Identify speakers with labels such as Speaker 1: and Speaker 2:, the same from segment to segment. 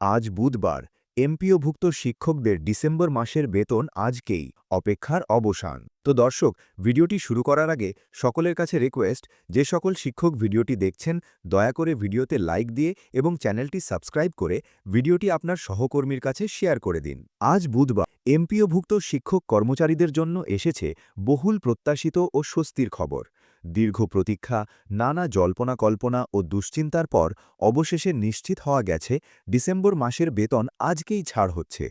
Speaker 1: আজ বুধবার, এমপিওভুক্ত শিক্ষকদের ডিসেম্বর মাসের বেতন আজকেই, অপেক্ষার অবসান। তো দর্শক, ভিডিওটি শুরু করার আগে সকলের কাছে রিকোয়েস্ট যে সকল শিক্ষক ভিডিওটি দেখছেন, দয়া করে ভিডিওতে লাইক দিয়ে এবং চ্যানেলটি সাবস্ক্রাইব করে ভিডিওটি আপনার সহকর্মীর কাছে শেয়ার করে দিন। আজ বুধবার, এমপিওভুক্ত শিক্ষক কর্মচারীদের জন্য এসেছে বহুল প্রত্যাশিত ও স্বস্তির খবর। দীর্ঘ প্রতীক্ষা, নানা জল্পনা কল্পনা ও দুশ্চিন্তার পর অবশেষে নিশ্চিত হওয়া গেছে, ডিসেম্বর মাসের বেতন আজকেই ছাড় হচ্ছে।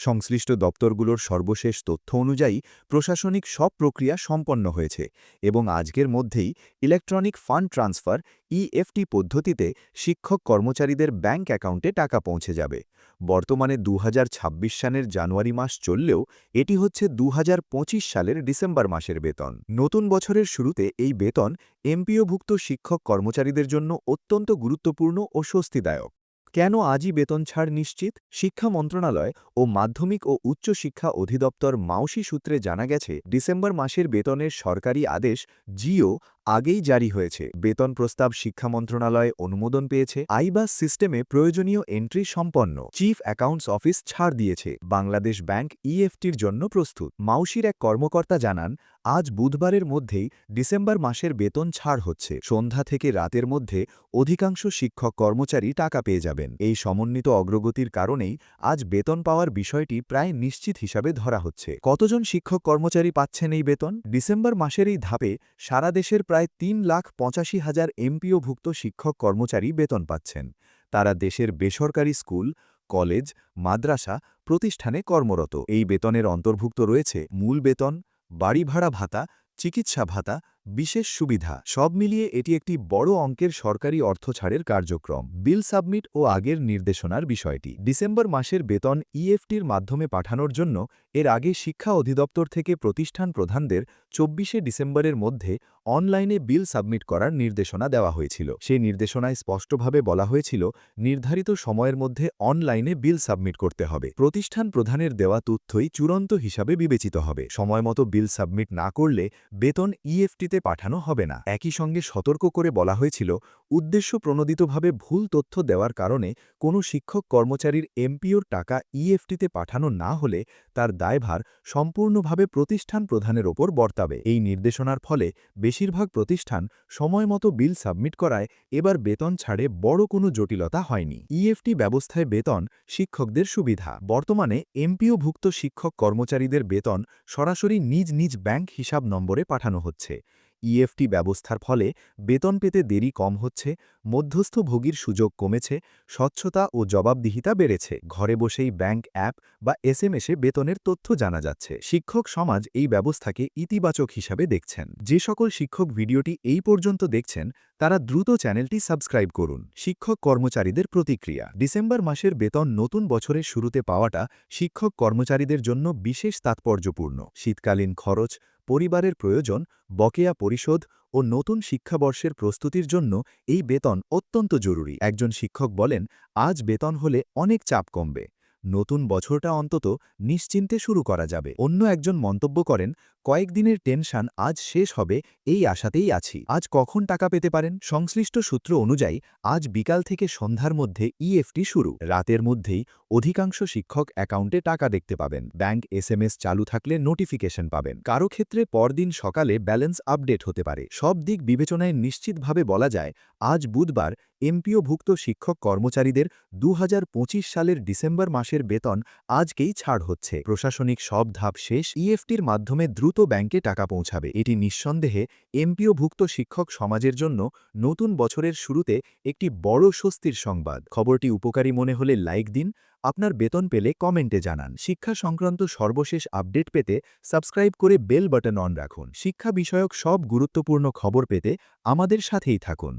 Speaker 1: সংশ্লিষ্ট দপ্তরগুলোর সর্বশেষ তথ্য অনুযায়ী প্রশাসনিক সব প্রক্রিয়া সম্পন্ন হয়েছে এবং আজকের মধ্যেই ইলেকট্রনিক ফান্ড ট্রান্সফার ইএফটি পদ্ধতিতে শিক্ষক কর্মচারীদের ব্যাংক অ্যাকাউন্টে টাকা পৌঁছে যাবে। বর্তমানে দু হাজার ছাব্বিশ সালের জানুয়ারি মাস চললেও এটি হচ্ছে দু হাজার পঁচিশ সালের ডিসেম্বর মাসের বেতন। নতুন বছরের শুরুতে এই বেতন এমপিওভুক্ত শিক্ষক কর্মচারীদের জন্য অত্যন্ত গুরুত্বপূর্ণ ও স্বস্তিদায়ক। কেন আজই বেতন ছাড় নিশ্চিত? শিক্ষা মন্ত্রণালয় ও মাধ্যমিক ও উচ্চ শিক্ষা অধিদপ্তর মাউসি সূত্রে জানা গেছে, ডিসেম্বর মাসের বেতনের সরকারি আদেশ জিও আগেই জারি হয়েছে। বেতন প্রস্তাব শিক্ষা মন্ত্রণালয়ে অনুমোদন পেয়েছে। আইবাস সিস্টেমে প্রয়োজনীয় এন্ট্রি সম্পন্ন চিফ অ্যাকাউন্টস অফিস ছাড় দিয়েছে। বাংলাদেশ ব্যাংক ইএফটির জন্য প্রস্তুত। মাউসির এক কর্মকর্তা জানান, আজ বুধবারের মধ্যেই ডিসেম্বর মাসের বেতন ছাড় হচ্ছে। সন্ধ্যা থেকে রাতের মধ্যে অধিকাংশ শিক্ষক কর্মচারী টাকা পেয়ে যাবেন। এই সমন্বিত অগ্রগতির কারণেই আজ বেতন পাওয়ার বিষয়টি প্রায় নিশ্চিত হিসাবে ধরা হচ্ছে। কতজন শিক্ষক কর্মচারী পাচ্ছেন এই বেতন? ডিসেম্বর মাসের এই ধাপে সারা দেশের প্রায় তিন লাখ পঁচাশি হাজার এমপিওভুক্ত শিক্ষক কর্মচারী বেতন পাচ্ছেন। তারা দেশের বেসরকারি স্কুল, কলেজ, মাদ্রাসা প্রতিষ্ঠানে কর্মরত। এই বেতনের অন্তর্ভুক্ত রয়েছে মূল বেতন বাড়ি ভাড়া ভাতা, চিকিৎসা ভাতা বিশেষ সুবিধা, সব মিলিয়ে এটি একটি বড় অঙ্কের সরকারি অর্থ ছাড়ের কার্যক্রম। বিল সাবমিট ও আগের নির্দেশনার বিষয়টি। ডিসেম্বর মাসের বেতন ইএফটির মাধ্যমে পাঠানোর জন্য এর আগে শিক্ষা অধিদপ্তর থেকে প্রতিষ্ঠান প্রধানদের চব্বিশে ডিসেম্বরের মধ্যে অনলাইনে বিল সাবমিট করার নির্দেশনা দেওয়া হয়েছিল। সেই নির্দেশনায় স্পষ্টভাবে বলা হয়েছিল, নির্ধারিত সময়ের মধ্যে অনলাইনে বিল সাবমিট করতে হবে। প্রতিষ্ঠান প্রধানের দেওয়া তথ্যই চূড়ান্ত হিসাবে বিবেচিত হবে। সময়মতো বিল সাবমিট না করলে বেতন ইএফটিতে পাঠানো হবে না। একই সঙ্গে সতর্ক করে বলা হয়েছিল, উদ্দেশ্য প্রণোদিতভাবে ভুল তথ্য দেওয়ার কারণে কোনো শিক্ষক কর্মচারীর এমপিওর টাকা ইএফটিতে পাঠানো না হলে তার দায়ভার সম্পূর্ণভাবে প্রতিষ্ঠান প্রধানের ওপর বর্তাবে। এই নির্দেশনার ফলে বেশিরভাগ প্রতিষ্ঠান সময়মতো বিল সাবমিট করায় এবার বেতন ছাড়ে বড় কোনো জটিলতা হয়নি। ইএফটি ব্যবস্থায় বেতন শিক্ষকদের সুবিধা। বর্তমানে এমপিওভুক্ত শিক্ষক কর্মচারীদের বেতন সরাসরি নিজ নিজ ব্যাংক হিসাব নম্বরে পাঠানো হচ্ছে। ইএফটি ব্যবস্থার ফলে বেতন পেতে দেরি কম হচ্ছে মধ্যস্থ ভোগীর সুযোগ কমেছে, স্বচ্ছতা ও জবাবদিহিতা বেড়েছে। ঘরে বসেই ব্যাংক অ্যাপ বা এসএমএসে বেতনের তথ্য জানা যাচ্ছে। শিক্ষক সমাজ এই ব্যবস্থাকে ইতিবাচক হিসাবে দেখছেন। যে সকল শিক্ষক ভিডিওটি এই পর্যন্ত দেখছেন তারা দ্রুত চ্যানেলটি সাবস্ক্রাইব করুন। শিক্ষক কর্মচারীদের প্রতিক্রিয়া। ডিসেম্বর মাসের বেতন নতুন বছরের শুরুতে পাওয়াটা শিক্ষক কর্মচারীদের জন্য বিশেষ তাৎপর্যপূর্ণ। শীতকালীন খরচ, পরিবারের প্রয়োজন, বকেয়া পরিশোধ ও নতুন শিক্ষাবর্ষের প্রস্তুতির জন্য এই বেতন অত্যন্ত জরুরি। একজন শিক্ষক বলেন, আজ বেতন হলে অনেক চাপ কমবে। নতুন বছরটা অন্তত নিশ্চিন্তে শুরু করা যাবে। অন্য একজন মন্তব্য করেন কয়েকদিনের টেনশন আজ শেষ হবে, এই আশাতেই আছি। আজ কখন টাকা পেতে পারেন? সংশ্লিষ্ট সূত্র অনুযায়ী, আজ বিকাল থেকে সন্ধ্যার মধ্যে ইএফটি শুরু। রাতের মধ্যেই অধিকাংশ শিক্ষক অ্যাকাউন্টে টাকা দেখতে পাবেন। ব্যাংক এসএমএস চালু থাকলে নোটিফিকেশন পাবেন। কারও ক্ষেত্রে পরদিন সকালে ব্যালেন্স আপডেট হতে পারে। সব দিক বিবেচনায় নিশ্চিতভাবে বলা যায়, আজ বুধবার এমপিওভুক্ত শিক্ষক কর্মচারীদের দু হাজার পঁচিশ সালের ডিসেম্বর মাসের বেতন আজকেই ছাড় হচ্ছে। প্রশাসনিক সব ধাপ শেষ। ইএফটির মাধ্যমে দ্রুত ব্যাংকে টাকা পৌঁছাবে। এটি নিঃসন্দেহে এমপিওভুক্ত শিক্ষক সমাজের জন্য নতুন বছরের শুরুতে একটি বড় স্বস্তির সংবাদ। খবরটি উপকারী মনে হলে লাইক দিন, আপনার বেতন পেলে কমেন্টে জানান। শিক্ষা সংক্রান্ত সর্বশেষ আপডেট পেতে সাবস্ক্রাইব করে বেল বাটন অন রাখুন। শিক্ষা বিষয়ক সব গুরুত্বপূর্ণ খবর পেতে আমাদের সাথেই থাকুন।